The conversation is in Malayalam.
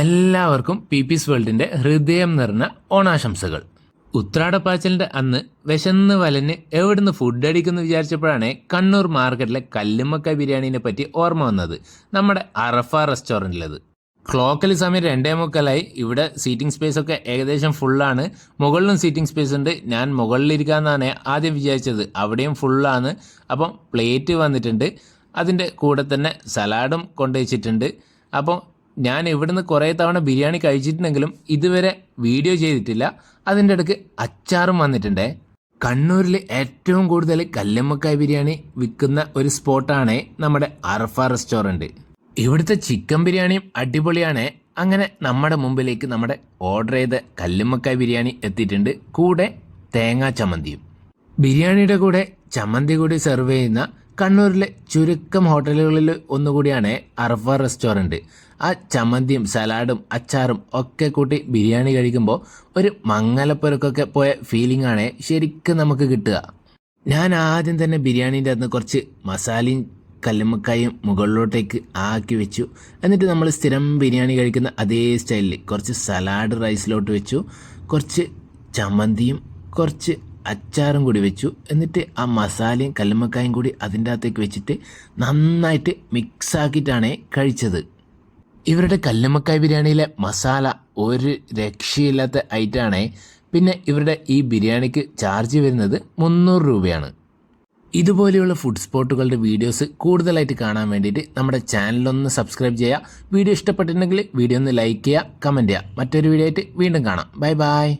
എല്ലാവർക്കും പി പീസ് വേൾഡിന്റെ ഹൃദയം നിറഞ്ഞ ഓണാശംസകൾ. ഉത്രാടപ്പാച്ചലിന്റെ അന്ന് വിശന്ന് വലന് എവിടുന്ന് ഫുഡ് അടിക്കുന്ന വിചാരിച്ചപ്പോഴാണ് കണ്ണൂർ മാർക്കറ്റിലെ കല്ലുമ്മക്ക ബിരിയാണീനെ പറ്റി ഓർമ്മ വന്നത് നമ്മുടെ അറഫ റെസ്റ്റോറന്റിലത് ക്ലോക്കൽ സമയം രണ്ടേ മുക്കാലായി. ഇവിടെ സീറ്റിംഗ് സ്പേസ് ഒക്കെ ഏകദേശം ഫുള്ളാണ് മുകളിലും സീറ്റിംഗ് സ്പേസ് ഉണ്ട്. ഞാൻ മുകളിലിരിക്കാമെന്നാണ് ആദ്യം വിചാരിച്ചത്. അവിടെയും ഫുള്ളാണ് അപ്പം പ്ലേറ്റ് വന്നിട്ടുണ്ട്. അതിന്റെ കൂടെ തന്നെ സലാഡും കൊണ്ടുവച്ചിട്ടുണ്ട്. അപ്പോൾ ഞാൻ ഇവിടുന്ന് കുറേ തവണ ബിരിയാണി കഴിച്ചിട്ടുണ്ടെങ്കിലും ഇതുവരെ വീഡിയോ ചെയ്തിട്ടില്ല. അതിന്റെ ഇടയ്ക്ക് അച്ചാറും വന്നിട്ടുണ്ടേ. കണ്ണൂരിൽ ഏറ്റവും കൂടുതൽ കല്ലമ്മക്കായ ബിരിയാണി വിൽക്കുന്ന ഒരു സ്പോട്ടാണ് നമ്മുടെ അറഫ റെസ്റ്റോറന്റ്. ഇവിടുത്തെ ചിക്കൻ ബിരിയാണിയും അടിപൊളിയാണ്. അങ്ങനെ നമ്മുടെ മുമ്പിലേക്ക് നമ്മുടെ ഓർഡർ ചെയ്ത കല്ലുമ്മക്കായ ബിരിയാണി എത്തിയിട്ടുണ്ട്. കൂടെ തേങ്ങാ ചമ്മന്തിയും. ബിരിയാണിയുടെ കൂടെ ചമ്മന്തി കൂടി സെർവ് ചെയ്യുന്ന കണ്ണൂരിലെ ചുരുക്കം ഹോട്ടലുകളിൽ ഒന്നുകൂടിയാണ് അർഫ റെസ്റ്റോറന്റ് ആ ചമ്മന്തിയും സലാഡും അച്ചാറും ഒക്കെ കൂട്ടി ബിരിയാണി കഴിക്കുമ്പോൾ ഒരു മംഗലപ്പുരക്കൊക്കെ പോയ ഫീലിംഗ് ആണ് ശരിക്കും നമുക്ക് കിട്ടുക. ഞാൻ ആദ്യം തന്നെ ബിരിയാണീന്റെ അന്ന് കുറച്ച് മസാലയും കല്ലുമ്മക്കായും മുകളിലോട്ടേക്ക് ആക്കി വെച്ചു. എന്നിട്ട് നമ്മൾ സ്ഥിരം ബിരിയാണി കഴിക്കുന്ന അതേ സ്റ്റൈലിൽ കുറച്ച് സലാഡ് റൈസിലോട്ട് വെച്ചു. കുറച്ച് ചമ്മന്തിയും കുറച്ച് അച്ചാറും കൂടി വെച്ചു. എന്നിട്ട് ആ മസാലയും കല്ലുമ്മക്കായും കൂടി അതിന്റെ അകത്തേക്ക് വെച്ചിട്ട് നന്നായിട്ട് മിക്സാക്കിയിട്ടാണ് കഴിച്ചത്. ഇവരുടെ കല്ലുമ്മക്കായ ബിരിയാണിയിലെ മസാല ഒരു രക്ഷയില്ലാത്ത ഐറ്റമാണ് പിന്നെ ഇവരുടെ ഈ ബിരിയാണിക്ക് ചാർജ് വരുന്നത് മുന്നൂറ് രൂപയാണ്. ഇതുപോലെയുള്ള ഫുഡ് സ്പോട്ടുകളുടെ വീഡിയോസ് കൂടുതലായിട്ട് കാണാൻ വേണ്ടിയിട്ട് നമ്മുടെ ചാനലൊന്ന് സബ്സ്ക്രൈബ് ചെയ്യുക. വീഡിയോ ഇഷ്ടപ്പെട്ടിട്ടുണ്ടെങ്കിൽ വീഡിയോ ഒന്ന് ലൈക്ക് ചെയ്യുക കമന്റ് ചെയ്യുക. മറ്റൊരു വീഡിയോ ആയിട്ട് വീണ്ടും കാണാം. Bye bye